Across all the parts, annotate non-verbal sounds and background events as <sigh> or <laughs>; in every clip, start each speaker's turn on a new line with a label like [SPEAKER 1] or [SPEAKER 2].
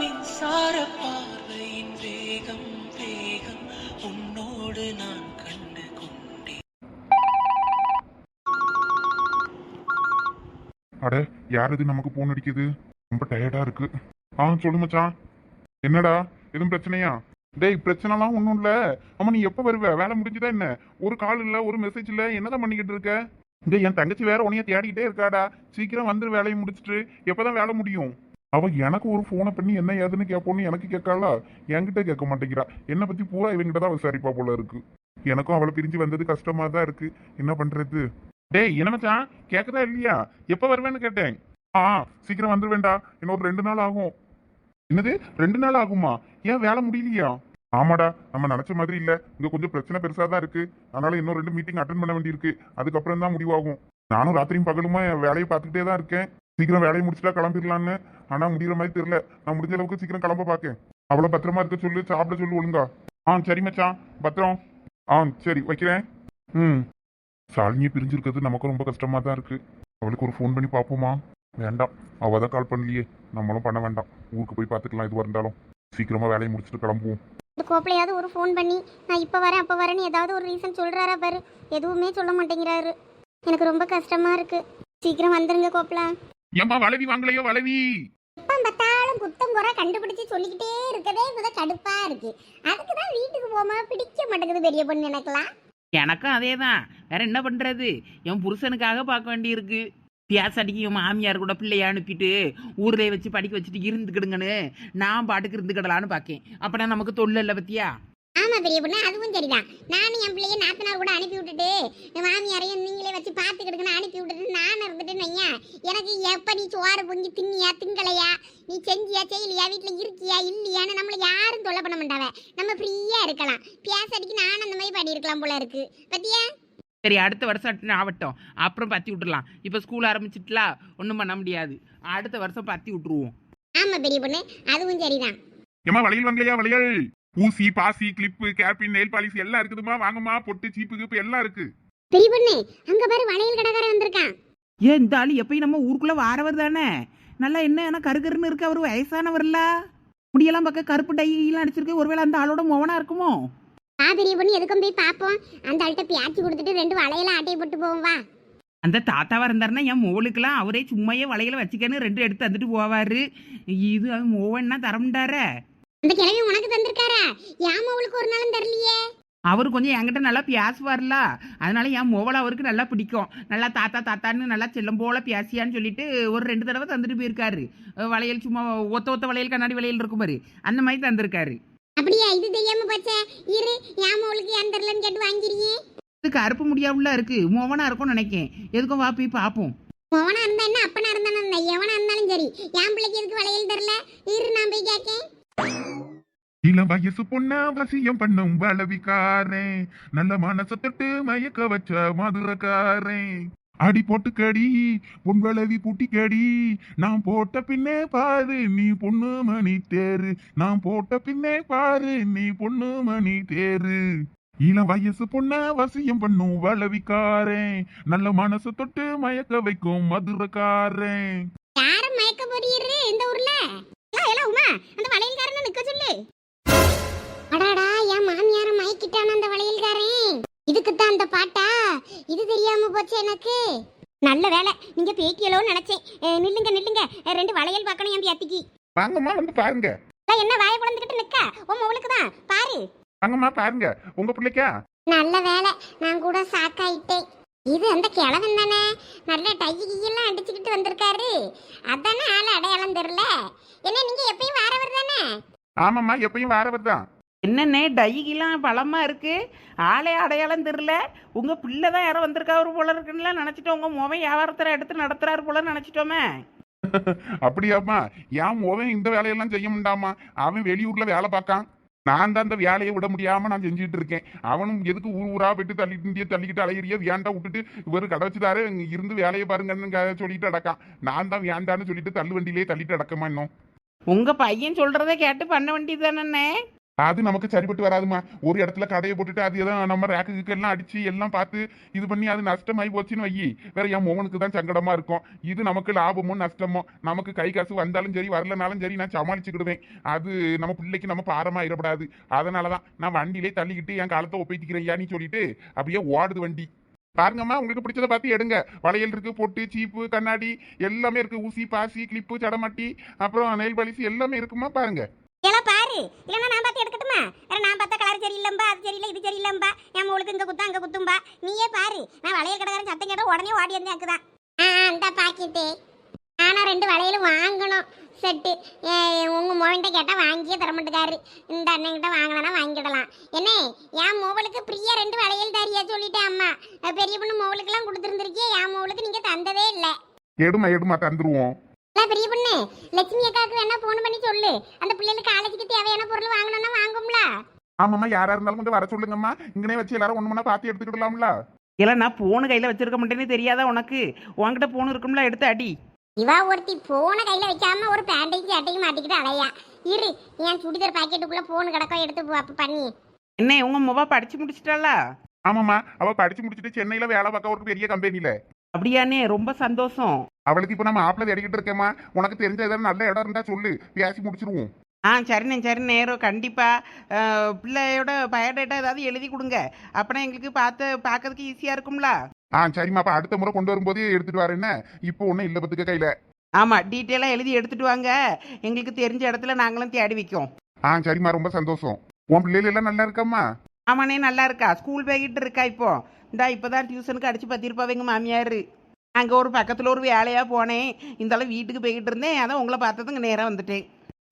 [SPEAKER 1] மின்சார பார்வையின் வேகம் வேகம். உன்னோடு நான் கண்டு கொண்டேன்
[SPEAKER 2] அட யார் இது நமக்கு போன் அடிக்குது? ரொம்ப டயர்டா இருக்கு. ஆ சொல்லு மச்சான். என்னடா? எதுவும் பிரச்சனையா? டேய் பிரச்சனைலாம் ஒன்றும் இல்லை. ஆமாம் நீ எப்போ வருவ? வேலை முடிஞ்சுதா என்ன? ஒரு கால் இல்லை ஒரு மெசேஜ் இல்லை. என்னதான் பண்ணிக்கிட்டு இருக்க? டேய் என் தங்கச்சி வேற உனைய தேடிக்கிட்டே இருக்காடா. சீக்கிரம் வந்துடு வேலையை முடிச்சிட்டு. எப்பதான் வேலை முடியும்? அவ எனக்கு ஒரு ஃபோனை பண்ணி என்ன ஏதுன்னு கேட்போன்னு எனக்கு கேட்காளா? என்கிட்ட கேட்க மாட்டேங்கிறா. என்னை பற்றி பூரா இவங்கிட்ட தான் விசாரிப்பா போல இருக்கு. எனக்கும் அவளை பிரிஞ்சு வந்தது கஷ்டமாக தான் இருக்கு. என்ன பண்ணுறது டேய் என்ன மச்சான்? கேக்குதா இல்லையா? எப்போ வருவேன்னு கேட்டேன். ஆ சீக்கிரம் வந்துருவேண்டா இன்னும் ஒரு ரெண்டு நாள் ஆகும். என்னது? ரெண்டு நாள் ஆகுமா? ஏன் வேலை முடியலையா? ஆமாடா நம்ம நினச்ச மாதிரி இல்லை. இங்கே கொஞ்சம் பிரச்சனை பெருசாக தான் இருக்கு. அதனால இன்னும் ரெண்டு மீட்டிங் அட்டன் பண்ண வேண்டியிருக்கு. அதுக்கப்புறம் தான் முடிவாகும். நானும் ராத்திரியும் பகலுமா என் வேலையை பார்த்துக்கிட்டே தான் இருக்கேன். சீக்கிரம் வேலையை முடிச்சுட்டா கிளம்பிடலான்னு. ஆனா முடியற மாதிரி தெரியல. நான் முடிஞ்ச அளவுக்கு சீக்கிரம் கிளம்ப பார்க்கேன் அவ்வளவு பத்திரமா இருக்க சொல்லு சாப்பிட சொல்லு ஒழுங்கா. ஆ சரி மச்சான். பத்திரம். ஆ சரி வைக்கிறேன். ம். சாலினியை பிரிஞ்சிருக்கிறது நமக்கும் ரொம்ப கஷ்டமா தான் இருக்கு. அவளுக்கு ஒரு ஃபோன் பண்ணி பார்ப்போமா வேண்டாம். அவள் தான் கால் பண்ணலையே. நம்மளும் பண்ண வேண்டாம். ஊருக்கு போய் பார்த்துக்கலாம் எதுவாக இருந்தாலும். சீக்கிரமா வேலையை முடிச்சுட்டு கிளம்புவோம்.
[SPEAKER 3] இந்த கோப்பிலையாவது ஒரு ஃபோன் பண்ணி நான் இப்போ வரேன் அப்போ வரேன்னு ஏதாவது ஒரு ரீசன் சொல்கிறாரா பாரு. எதுவுமே சொல்ல மாட்டேங்கிறாரு. எனக்கு ரொம்ப கஷ்டமாக இருக்குது சீக்கிரம் வந்துருங்க கோப்பலா
[SPEAKER 2] ஏம்மா வளவி வாங்கலையோ வளவி?
[SPEAKER 3] எப்போ பார்த்தாலும் குத்தம் குறை கண்டுபிடிச்சு சொல்லிக்கிட்டே இருக்கதே இப்போதான் கடுப்பா இருக்கு. அதுக்கு தான் வீட்டுக்கு போமா பிடிக்க மாட்டேங்குது பெரிய பொண்ணு எனக்குலாம்
[SPEAKER 4] எனக்கும் அதே தான் வேற என்ன பண்றது? என் புருஷனுக்காக பார்க்க வேண்டியிருக்கு. பியாசடிக்கு என் மாமியார் கூட பிள்ளைய அனுப்பிட்டு ஊர்லயே வச்சு படிக்க வச்சுட்டு இருந்துக்கிடுங்கன்னு நான் பாட்டுக்கு இருந்துக்கிடலான்னு பார்க்கேன். அப்பனா நமக்கு தொல்லை இல்லை பத்தியா?
[SPEAKER 3] ஆமா பெரிய பொண்ணு அதுவும் சரிதான். நானும் என் பிள்ளைய நாத்தனார் கூட அனுப்பி விட்டுட்டு என் மாமியாரையும் நீங்களே வச்சு பார்த்துக்கிடுங்கன்னு அனுப்பி விட்டுட்டு நான் இருந்துட்டேன்னு வையேன். எனக்கு எப்ப நீ சோறு பொங்கி தின்னியா திங்கலையா? நீ செஞ்சியா செய்யலையா? வீட்டுல இருக்கியா இல்லையான்னு நம்மள யாரும் தொல்லை பண்ண மாட்டாவ. நம்ம ஃப்ரீயா இருக்கலாம். பேசடிக்கு நானும் அந்த மாதிரி பண்ணியிருக்கலாம் போல இருக்கு. பத்தியா?
[SPEAKER 4] சரி அடுத்த வருஷம் ஆகட்டும். அப்புறம் பத்தி விட்டுறலாம் இப்போ ஸ்கூல் ஆரம்பிச்சிட்டுலா ஒன்றும் பண்ண முடியாது. அடுத்த வருஷம் பத்தி விட்டுருவோம்.
[SPEAKER 3] ஆமா பெரிய பொண்ணு அதுவும் சரிதான்.
[SPEAKER 2] ஏம்மா வளையல் வாங்கலையா வளையல் ஊசி பாசி கிளிப்பு கேப்பின் நெயில் பாலிசி எல்லாம் இருக்குதுமா வாங்கம்மா. பொட்டு சீப்பு கிப்பு எல்லாம் இருக்கு.
[SPEAKER 3] பெரிய பொண்ணு அங்க பாரு வளையல் கடைக்காரன் வந்திருக்கான்.
[SPEAKER 4] ஏன் இந்த ஆள் எப்பயும் நம்ம ஊருக்குள்ள வாரவர் தானே? நல்லா என்ன ஆனா கருகருன்னு இருக்கு அவர் வயசானவர்ல? முடியெல்லாம் பார்க்க கருப்பு டையெல்லாம் அடிச்சிருக்கு. ஒருவேளை அந்த ஆளோட மோவனா இருக்குமோ?
[SPEAKER 3] வா பெரிய பொண்ணு எதுக்கும் போய் பார்ப்போம் அந்த ஆள்கிட்ட பியாச்சி கொடுத்துட்டு ரெண்டு வளையல ஆட்டையை போட்டு போவோம் வா.
[SPEAKER 4] அந்த தாத்தாவா இருந்தாருன்னா என் மோளுக்கெல்லாம் அவரே சும்மையே வளையல வச்சுக்கன்னு ரெண்டு எடுத்து தந்துட்டு போவாரு. இது அவன் மோவன்னா தரமுண்டாரே?
[SPEAKER 3] அந்த கிழவி உனக்கு தந்திருக்காரா? ஏன் அவளுக்கு ஒரு நாளும் தரலையே?
[SPEAKER 4] அவர் கொஞ்சம் என்கிட்ட நல்லா பேசுவார்ல அதனால என் மோவலை அவருக்கு நல்லா பிடிக்கும். நல்லா தாத்தா தாத்தான்னு நல்லா செல்லம் போல பேசியான்னு சொல்லிட்டு ஒரு ரெண்டு தடவை தந்துட்டு போயிருக்காரு. வளையல் சும்மா ஒத்த ஒத்த வளையல் கண்ணாடி வளையல் இருக்கும் பாரு. அந்த மாதிரி தந்திருக்காரு.
[SPEAKER 3] அப்படியா? இது தெரியாம போச்சே. இரு ஏன் அவளுக்கு ஏன் தரலன்னு கேட்டு வாங்கிருக்கீங்க
[SPEAKER 4] இது கருப்பு முடியாவுல இருக்கு. மோவனா இருக்கும்னு நினைக்கேன். எதுக்கும் வா போய் பார்ப்போம்
[SPEAKER 3] மோவனா இருந்தா என்ன? அப்பனா இருந்தா எவனா இருந்தாலும் சரி. என் பிள்ளைக்கு எதுக்கு வளையல் தரல? இரு நான் போய் கேட்கேன்
[SPEAKER 2] இளம் வயசு பொண்ணா வசியம் பண்ணும் வளவிக்காரே நல்ல மனச தொட்டு மயக்க வச்ச மதுரக்காரே அடி போட்டு கடி பொன் வளவி பூட்டி கடி. நான் போட்ட பின்னே பாரு நீ பொண்ணு மணி தேரு. நான் போட்ட பின்னே பாரு நீ பொண்ணு மணி தேரு. இளம் வயசு பொண்ணா வசியம் பண்ணும் வளவிக்காரே நல்ல மனசு தொட்டு மயக்க வைக்கும் மதுரக்காரே
[SPEAKER 3] யாரும் மயக்க போறீரு இந்த ஊர்ல? ஏல உமா அந்த வளையல்காரனை நிக்க சொல்லு. அடாடா என் மாமியார மயக்கிட்டான அந்த வளையல்காரன். இதுக்கு தான் அந்த பாட்டா? இது தெரியாம போச்சு எனக்கு. நல்ல வேலை நீங்க பேக்கியலோன்னு நினைச்சேன். நில்லுங்க நில்லுங்க. ரெண்டு வளையல் பார்க்கணும் என் பியாத்திக்கு
[SPEAKER 2] வாங்கம்மா வந்து பாருங்க.
[SPEAKER 3] என்ன வாயை பிளந்துக்கிட்டு நிக்க? உன் மவளுக்கு தான். பாரு.
[SPEAKER 2] வாங்கம்மா பாருங்க. உங்க பிள்ளைக்கா?
[SPEAKER 3] நல்ல வேலை நான் கூட சாக்காயிட்டேன் இது அந்த கிழவன் தானே? நல்ல டை எல்லாம் அடிச்சுக்கிட்டு வந்திருக்காரு. அதானே ஆள் அடையாளம் தெரியல? என்ன நீங்க எப்பயும் வாரவர் தானே?
[SPEAKER 2] ஆமாம்மா எப்பயும் வாரவர் தான்.
[SPEAKER 4] என்னண்ணே டைகெல்லாம் பலமா இருக்கு? ஆளே அடையாளம் தெரில உங்க பிள்ளை தான் யாரோ வந்திருக்காரு போல இருக்குன்னு நினைச்சிட்டோம் உங்க மொபைல் வியாபாரத்தை எடுத்து நடத்துறாரு போல நினைச்சிட்டோமே. <laughs>
[SPEAKER 2] அப்படியாம்மா ஏன் மோவன் இந்த வேலையெல்லாம் செய்ய முடியாமா அவன் வெளியூர்ல வேலை பார்க்கான். நான் தான் அந்த வேலையை விட முடியாம நான் செஞ்சுட்டு இருக்கேன். அவனும் எதுக்கு ஊர் ஊரா போயிட்டு தள்ளிட்டு இந்திய தள்ளிக்கிட்டு அலையிறிய? வேண்டா விட்டுட்டு இவர் கடைச்சிதாரு இருந்து வேலையை பாருங்கன்னு சொல்லிட்டு அடக்கான். நான் தான் வேண்டான்னு சொல்லிட்டு தள்ளு வண்டியிலே தள்ளிட்டு அடக்கமா இன்னும்?
[SPEAKER 4] உங்க பையன் சொல்றதை கேட்டு பண்ண வேண்டியது தானே
[SPEAKER 2] அது நமக்கு சரிப்பட்டு வராதுமா ஒரு இடத்துல கடையை போட்டுட்டு அது எதாவது நம்ம ரேக்கு எல்லாம் அடிச்சு எல்லாம் பார்த்து இது பண்ணி அது நஷ்டமாயி போச்சுன்னு வை வேற என் மோகனுக்கு தான் சங்கடமா இருக்கும். இது நமக்கு லாபமோ நஷ்டமோ? நமக்கு கை காசு வந்தாலும் சரி வரலனாலும் சரி நான் சமாளிச்சுக்கிடுவேன். அது நம்ம பிள்ளைக்கு நம்ம பாரமாயிடப்படாது அதனால தான் நான் வண்டியிலே தள்ளிக்கிட்டு என் காலத்தை ஒப்பித்திக்கிறேன் நீ சொல்லிட்டு அப்படியே ஓடுது வண்டி. பாருங்கம்மா உங்களுக்கு பிடிச்சத பார்த்து எடுங்க. வளையல் இருக்கு பொட்டு சீப்பு கண்ணாடி எல்லாமே இருக்கு. ஊசி பாசி கிளிப்பு சடமட்டி அப்புறம் நெல் பாலிசி எல்லாமே இருக்குமா? பாருங்க.
[SPEAKER 3] இல்லைன்னா நான் பார்த்து எடுக்கட்டுமா? வேற நான் பார்த்தா கலர் சரியில்லைம்பா அது சரியில்லை இது சரியில்லைம்பா. என் உங்களுக்கு இங்கே குத்தா அங்க குத்தும்பா. நீயே பாரு. நான் வளையல் கடைக்காரன் சத்தம் கேட்டால் உடனே ஓடி வந்து எனக்கு ஆ அந்த பாக்கிட்டு. ஆனா ரெண்டு வளையலும் வாங்கணும். செட்டு. உங்க மோகன்கிட்ட கேட்டா வாங்கியே தரமாட்டுக்காரு இந்த அண்ணன்கிட்ட வாங்கலன்னா வாங்கிடலாம். என்ன? என் மோவலுக்கு பிரியா ரெண்டு வளையல் தரியா சொல்லிட்டேன் அம்மா. பெரிய பொண்ணு மோவலுக்கெல்லாம் கொடுத்துருந்துருக்கியே என் மோவலுக்கு நீங்க தந்ததே இல்லை.
[SPEAKER 2] எடுமா எடுமா தந்துருவோம்.
[SPEAKER 3] பெரிய பொண்ணு. லட்சுமி அக்காவுக்கு வேணா போன் பண்ணி சொல்லு. அந்த பிள்ளைகளுக்கு காலேஜுக்கு தேவையான பொருள் வாங்கணும்னா வாங்கும்ல.
[SPEAKER 2] ஆமாம்மா யாரா இருந்தாலும் கொஞ்சம் வர சொல்லுங்கம்மா. இங்கனே வச்சு எல்லாரும் ஒண்ணு மணி பார்த்து எடுத்துக்கிடலாம்ல
[SPEAKER 4] இல்லை நான் போனு கையில் வச்சிருக்க மாட்டேன்னு தெரியாதா உனக்கு? உன்கிட்ட போன் இருக்கும்ல எடுத்து அடி.
[SPEAKER 3] இவா ஒருத்தி போன கையில வைக்காம ஒரு பேண்டையும் சட்டையும் மாட்டிக்கிட்டு அலையா. இரு என் சுடிதார் பாக்கெட்டுக்குள்ள போன் கிடக்கும் எடுத்து போ- பண்ணி.
[SPEAKER 4] என்ன உங்க முவா படிச்சு முடிச்சிட்டாளா?
[SPEAKER 2] ஆமாம்மா அவ படிச்சு முடிச்சுட்டு சென்னையில வேலை பார்க்க ஒரு பெரிய கம்பெனில
[SPEAKER 4] அப்படியானே ரொம்ப சந்தோஷம்.
[SPEAKER 2] அவளுக்கு இப்ப நம்ம ஆப்பிள் தேடிக்கிட்டு இருக்கேம்மா. உனக்கு தெரிஞ்ச ஏதாவது நல்ல இடம் இருந்தா சொல்லு. பேசி முடிச்சிருவோம்.
[SPEAKER 4] ஆ சரிண்ணே சரிண்ணே நேரம் கண்டிப்பாக பிள்ளையோட பயோடேட்டா ஏதாவது எழுதி கொடுங்க. அப்பனா எங்களுக்கு பார்த்து பார்க்கறதுக்கு ஈஸியாக இருக்கும்ல?
[SPEAKER 2] ஆ சரிம்மா. அப்ப அடுத்த முறை கொண்டு வரும்போது எடுத்துட்டு வரேன் என்ன? இப்போ ஒன்றும் இல்லை பத்துக்க கையில.
[SPEAKER 4] ஆமாம் டீட்டெயிலாக எழுதி எடுத்துட்டு வாங்க. எங்களுக்கு தெரிஞ்ச இடத்துல நாங்களும் தேடி வைக்கோம்.
[SPEAKER 2] ஆ சரிம்மா. ரொம்ப சந்தோஷம். உன் பிள்ளைகள் எல்லாம் நல்லா இருக்காம்மா?
[SPEAKER 4] ஆமாண்ணே நல்லா இருக்கா ஸ்கூல் போய்கிட்டு இருக்கா இப்போ. இந்தா இப்போ தான் டியூஷனுக்கு அடிச்சு பத்திருப்பாவ எங்கள் மாமியார். அங்கே ஒரு பக்கத்தில் ஒரு வேலையாக போனேன். இந்தாலும் வீட்டுக்கு போய்கிட்டு இருந்தேன் அதான் உங்களை பார்த்ததுங்க நேராக வந்துட்டேன்.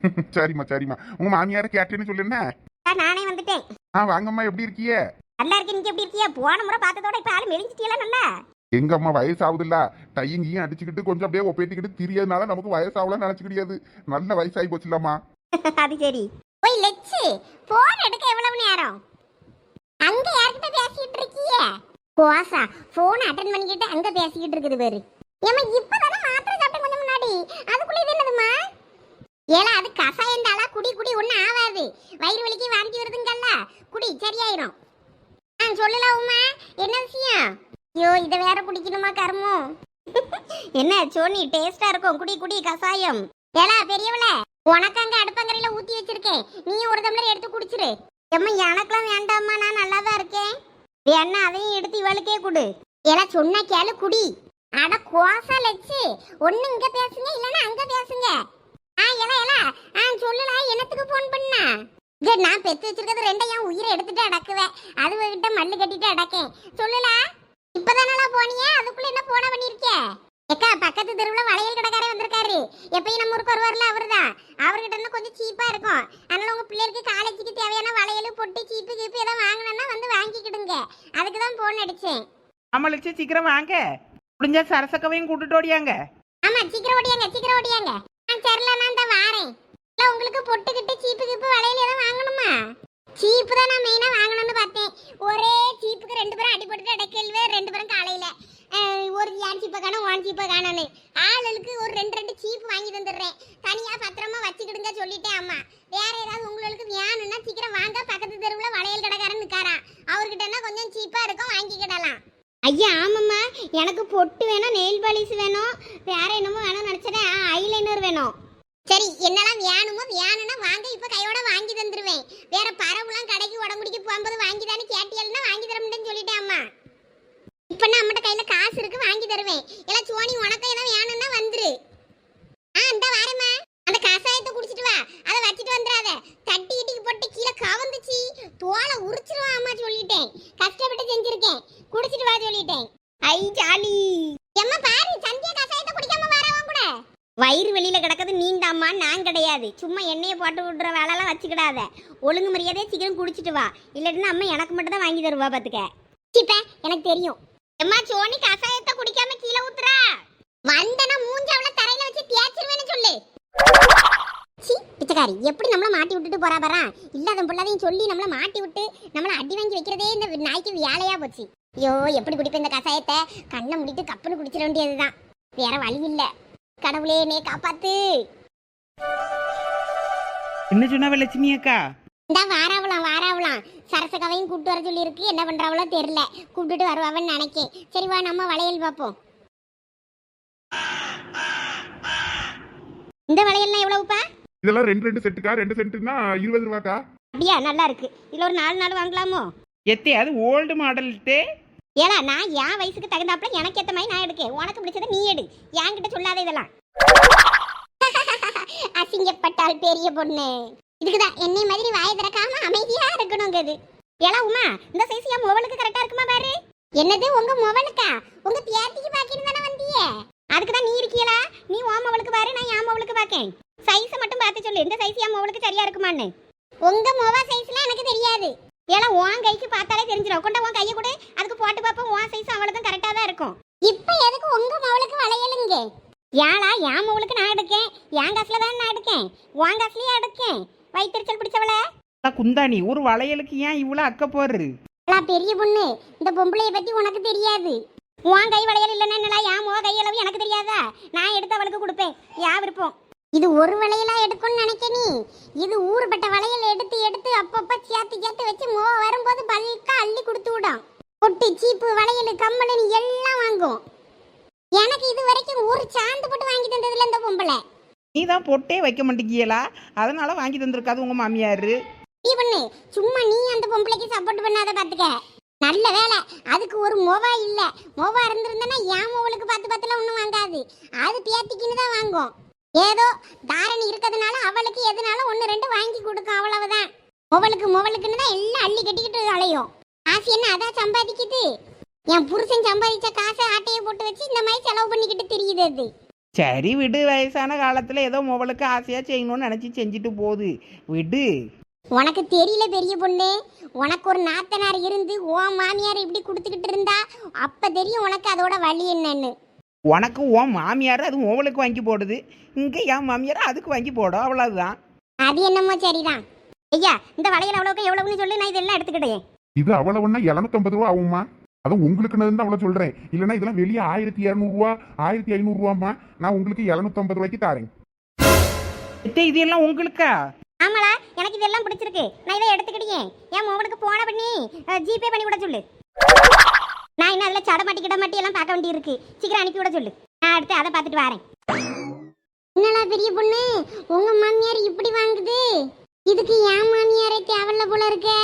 [SPEAKER 4] <laughs>
[SPEAKER 2] சரிம்மா சரிம்மா. உங்க மாமியார கேட்டேன்னு சொல்லுண்ணே
[SPEAKER 3] ஆ, நானே வந்துட்டேன்.
[SPEAKER 2] ஆ வாங்கம்மா எப்படி இருக்கியே?
[SPEAKER 3] நல்லா இருக்கு நீங்க எப்படி இருக்கியா? போன முறை பார்த்ததோட இப்ப ஆளு மெலிஞ்சிட்டியல நல்லா?
[SPEAKER 2] எங்க அம்மா வயசாகுதுல்ல. டையும் கீயும் அடிச்சுக்கிட்டு கொஞ்சம் அப்படியே ஒப்பேத்திக்கிட்டு திரியதுனால நமக்கு வயசாகலாம் நினைச்சுக்கிடியாது. நல்ல வயசாகி போச்சுலாமா <laughs>
[SPEAKER 3] அது சரி. போய் லெச்சு போன் எடுக்க எவ்வளவு நேரம் அங்க யார்கிட்ட பேசிட்டு இருக்கீங்க கோசா ஃபோன் அட்டன் பண்ணிக்கிட்டு அங்க பேசிக்கிட்டு இருக்குது பேரு. ஏமா இப்பதானே மாத்திரை சாப்பிட்டேன் கொஞ்சம் முன்னாடி. அதுக்குள்ள இது என்னதுமா ஏல அது கசாயந்தாலா குடி குடி ஒன்றும் ஆகாது வயிறு வலிக்கு வாந்தி வருதுங்கல்ல. குடி சரியாயிரும். ஆ சொல்லலாம் உமா என்ன விஷயம்? ஐயோ இதை வேற குடிக்கணுமா கருமோ? என்ன சோனி டேஸ்டா இருக்கும். குடி குடி கசாயம். ஏலா பெரியவள உனக்கு அங்க அடுப்பங்கரையில ஊத்தி வச்சிருக்கேன். நீயும் ஒரு டம்ளர் எடுத்து குடிச்சிரு. எம்மா எனக்கெல்லாம் வேண்டாம்மா நான் நல்லா தான் இருக்கேன். வேணா அதையும் எடுத்து இவளுக்கே கொடு. ஏன்னா சொன்னா கேளு குடி. அட கோசா லட்சு. ஒண்ணு இங்க பேசுங்க இல்லனா அங்க பேசுங்க. ஆ ஏலா ஏலா ஆ சொல்லுடா என்னத்துக்கு ஃபோன் பண்ணா? ஜே நான் பெத்து வச்சிருக்கிறது ரெண்டையும் உயிரை எடுத்துட்டு அடக்குவேன். அது கிட்ட மல்லு கட்டிட்டு அடக்கேன். சொல்லுடா இப்பதானடா போனியே? அதுக்குள்ள என்ன போன பண்ணிருக்கே? ஏக்கா பக்கத்து தெருவுல வளையல் கடைக்காரே வந்திருக்காரு. எப்பயும் நம்ம ஊருக்கு வருவார்ல அவர்தான் அவர்கிட்ட இருந்து கொஞ்சம் சீப்பா இருக்கும். அதனால உங்க பிள்ளைகளுக்கு காலேஜுக்கு தேவையான வளையல் பொட்டு சீப்பு கீப்பு ஏதாவது வாங்கணும்னா வந்து வாங்கிக்கிடுங்க. அதுக்கு தான் போன் அடிச்சேன்.
[SPEAKER 4] ஆமாம் சீக்கிரம் வாங்க. முடிஞ்சா சரசக்கவையும் கூட்டிட்டு ஓடியாங்க.
[SPEAKER 3] ஆமா சீக்கிரம் ஓடியாங்க சீக்கிரம் ஓடியாங்க. ஆ சரில நான் இந்த வாரேன். இல்ல உங்களுக்கு பொட்டு கிட்டு சீப்பு கீப்பு வளையல் ஏதாவது வாங்கணுமா? சீப்பு தான் நான் மெயினா வாங்கணும்னு பார்த்தேன். ஒரே சீப்புக்கு ரெண்டு பேரும் அடிபட்டு அடைக்கல்வே ரெண்டு பேரும் காலையில அஹ், ஒரு ஏன் சீப்பை காணும் ஒன் சீப்பை காணோன்னு ஆளுக்கு ஒரு ரெண்டு ரெண்டு சீப்பு வாங்கி தந்துடுறேன் தனியா பத்திரமா வச்சுக்கிடுங்க சொல்லிட்டேன் அம்மா. வேற ஏதாவது உங்களுக்கு வேணும்னா சீக்கிரம் வாங்க. பக்கத்து தெருவுல வளையல் கடைக்காரன் நிக்காரா அவர்கிட்ட கொஞ்சம் சீப்பா இருக்கும் வாங்கிக்கிடலாம். ஐயா ஆமாம்மா. எனக்கு பொட்டு வேணும் நெயில் பாலிஷ் வேணும். வேற என்னமோ வேணும்னு நினைச்சதேன் ஐலைனர் வேணும். சரி என்னெல்லாம் வேணுமோ வேணும்னா வாங்க. இப்போ கையோட வாங்கி தந்துடுவேன் வேற பரவுலாம் கடைக்கு உடம்புடிக்கு போகும்போது வாங்கி தானே கேட்டியல்னா வாங்கி தர முடியும்னு சொல்லிட்டேன் அம்மா. இப்ப நான் நம்மகிட்ட கையில காசு இருக்கு வாங்கி தருவேன். எல்லாம் சோனி உனக்கு ஏதாவது வேணும்னா வந்துரு. ஆ இந்த வாரம்மா. அந்த கசாயத்தை குடிச்சிட்டு வா. அதை வச்சுட்டு வந்துடாத. தட்டி இட்டிக்கு போட்டு கீழே கவந்துச்சு. தோலை உரிச்சிருவான் அம்மா சொல்லிட்டேன். கஷ்டப்பட்டு செஞ்சிருக்கேன். குடிச்சிட்டு வா சொல்லிட்டேன். ஐ ஜாலி. எம்மா பாரு சந்தியா கசாயத்தை குடிக்காம வரவன் கூட. வயிறு வெளியில கிடக்குது நீண்டாமா நான் கிடையாது. சும்மா எண்ணெயை போட்டு விடுற வேலைலாம் வச்சுக்கிடாத. ஒழுங்கு மரியாதையா சீக்கிரம் குடிச்சிட்டு வா. இல்லாட்டினா அம்மா எனக்கு மட்டும் தான் வாங்கி தருவா பாத்துக்க. சிப்ப எனக்கு தெரியும். எம்மா சோனி கசாயத்தை குடிக்காம கீழே ஊத்துறா. வந்தனா மூஞ்சாவள தரையில வச்சு தேய்ச்சிருவேன்னு சொல்லு. சீ பிச்சைக்காரி எப்படி நம்மள மாட்டி விட்டுட்டு போறா பாரா? இல்லாத பிள்ளைதையும் சொல்லி நம்மள மாட்டி விட்டு நம்மள அடி வாங்கி வைக்கிறதே இந்த நாய்க்கு வேலையா போச்சு. ஐயோ எப்படி குடிப்பேன் இந்த கசாயத்தை? கண்ணை முடிட்டு கப்புன்னு குடிச்சிட வேண்டியதுதான். வேற வழி இல்ல. கடவுளே என்னை காப்பாத்து.
[SPEAKER 4] என்ன சொன்னாவ லட்சுமி அக்கா?
[SPEAKER 3] இந்த வாராவலாம் வாராவலாம். சரசகவையும் கூப்பிட்டு வர சொல்லியிருக்கு. என்ன பண்றாவளோ தெரியல. கூப்பிட்டுட்டு வருவாவன்னு நினைக்கேன். சரி வா நம்ம வளையல் பார்ப்போம். இந்த வளையல்லாம் எவ்வளவுப்பா?
[SPEAKER 2] இதெல்லாம் ரெண்டு ரெண்டு செட்டுக்கா? ரெண்டு செட்டுனா இருபது ரூபாக்கா?
[SPEAKER 3] அப்படியா? நல்லா இருக்கு. இதுல ஒரு நாலு நாள் வாங்கலாமோ?
[SPEAKER 4] எத்தே அது ஓல்டு மாடல்ட்டே
[SPEAKER 3] ஏலா நான் என் வயசுக்கு தகுந்தாப்புல எனக்கு ஏத்த மாதிரி நான் எடுக்கேன். உனக்கு பிடிச்சதை நீ எடு. என்கிட்ட சொல்லாத இதெல்லாம். அசிங்கப்பட்டால் பெரிய பொண்ணு. இதுக்குதான். என்னை மாதிரி வாய திறக்காம அமைதியா இருக்கணுங்கிறது. ஏலா உமா இந்த சைஸ் என் மொபைலுக்கு கரெக்டா இருக்குமா பாரு? என்னது உங்க மொபைலுக்கா உங்க பியாத்திக்கு பாக்கிட்டு தானே வந்தியே? அதுக்கு தான் நீ இருக்கீங்களா நீ உன் மொபைலுக்கு பாரு நான் என் மொபைலுக்கு பாக்கேன். சைஸை மட்டும் பார்த்து சொல்லு. இந்த சைஸ் என் மொபைலுக்கு சரியா இருக்குமான்னு. உங்க மொபைல் சைஸ்லாம் எனக்கு தெரியாது. ஏன்னா உன் கைக்கு பார்த்தாலே தெரிஞ்சிடும் கொண்ட உன் கையை கூட. அதுக்கு போட்டு பார்ப்போம். உன் சைஸ் அவளுக்கும் கரெக்டா தான் இருக்கும். இப்போ எதுக்கு உங்க மொபைலுக்கு வளையலுங்க? ஏலா என் மவளுக்கு நான் எடுக்கேன். என் காசுல தான் நான் எடுக்கேன். உன் காசுலயே எடுக்கேன். வயிற்றுச்சல் பிடிச்சவள
[SPEAKER 4] குந்தாணி ஒரு வளையலுக்கு ஏன் இவ்வளோ அக்க போடுறு
[SPEAKER 3] ஏலா, பெரிய பொண்ணு இந்த பொம்பளைய பத்தி உனக்கு தெரியாது. உன் கை வளையல் இல்லைன்னா என்னடா என் முக கையளவு எனக்கு தெரியாதா? நான் எடுத்து அவளுக்கு கொடுப்பேன். யா விருப்பம். இது ஒரு வளையலா எடுக்கும்னு நினைக்க நீ? இது ஊறுபட்ட வளையல் எடுத்து எடுத்து அப்பப்ப சேர்த்து சேர்த்து வச்சு மோ வரும்போது பல்கா அள்ளி கொடுத்து விடும். பொட்டு சீப்பு வளையல் கம்மலுன்னு எல்லாம் வாங்கும். எனக்கு இது வரைக்கும் ஒரு சாந்து போட்டு வாங்கி தந்ததுல இந்த பொம்பளை.
[SPEAKER 4] நீ தான் பொட்டே வைக்க மாட்டேங்கியலா? அதனால வாங்கி தந்திருக்காது உங்க மாமியாரு.
[SPEAKER 3] நீ பண்ணு சும்மா நீ அந்த பொம்பளைக்கு சப்போர்ட் பண்ணாத பாத்துக்க. நல்ல வேலை. அதுக்கு ஒரு மொவா இல்ல. மொவா இருந்திருந்தனா என் மொவலுக்கு பார்த்து பார்த்துலாம் ஒன்றும் வாங்காது. அது பேத்திக்கின்னு தான் வாங்கும். ஏதோ தாரணி இருக்கிறதுனால அவளுக்கு எதுனாலும் ஒன்று ரெண்டு வாங்கி கொடுக்கும் அவ்வளவுதான். மொவலுக்கு மொவலுக்குன்னு தான் எல்லாம் அள்ளி கட்டிக்கிட்டு அலையும். காசு என்ன அதான் சம்பாதிக்குது? என் புருஷன் சம்பாதிச்ச காசை ஆட்டையை போட்டு வச்சு இந்த மாதிரி செலவு பண்ணிக்கிட்டு தெரியுது அது.
[SPEAKER 4] சரி விடு வயசான காலத்தில் ஏதோ மொபைலுக்கு ஆசையாக செய்யணும்னு நினச்சி செஞ்சுட்டு போகுது. விடு.
[SPEAKER 3] உனக்கு தெரியல பெரிய பொண்ணு. உனக்கு ஒரு நாத்தனார் இருந்து உன் மாமியார் இப்படி கொடுத்துக்கிட்டு இருந்தா அப்ப தெரியும் உனக்கு அதோட வழி என்னன்னு.
[SPEAKER 4] உனக்கு உன் மாமியார் அது மொபைலுக்கு வாங்கி போடுது. இங்கே என் மாமியார் அதுக்கு வாங்கி போடும் அவ்வளவுதான்.
[SPEAKER 3] அது என்னமோ சரிதான். ஐயா இந்த வளையல் அவ்வளோக்கு எவ்வளவுன்னு சொல்லி நான் இதெல்லாம் எடுத்துக்கிட்டேன்.
[SPEAKER 2] இது அவ்வளவுன்னா எழுநூத்தம்பது ரூபா ஆகுமா அதுவும் உங்களுக்குன்னு தான் அவ்வளவு சொல்றேன். இல்லைன்னா இதெல்லாம் வெளியே ஆயிரத்தி இரநூறுவா ஆயிரத்தி ஐநூறுரூவாமா நான் உங்களுக்கு எழுநூத்தம்பது ரூபாய்க்கு தாரேன்.
[SPEAKER 4] இது எல்லாம் உங்களுக்கா?
[SPEAKER 3] ஆமாடா எனக்கு இதெல்லாம் பிடிச்சிருக்கு. நான் இதை எடுத்துக்கிட்டே என் மோகனுக்கு போன பண்ணி ஜிபே பண்ணி விட சொல்லு. நான் இன்னும் அதில் சடமாட்டி கிடமாட்டி எல்லாம் பார்க்க வேண்டி இருக்கு சீக்கிரம் அனுப்பி விட சொல்லு. நான் அடுத்து அதை பார்த்துட்டு வரேன். என்னடா பெரிய பொண்ணு? உங்க மாமியார் இப்படி வாங்குது? இதுக்கு என் மாமியாரே தேவையில்ல போல இருக்கே?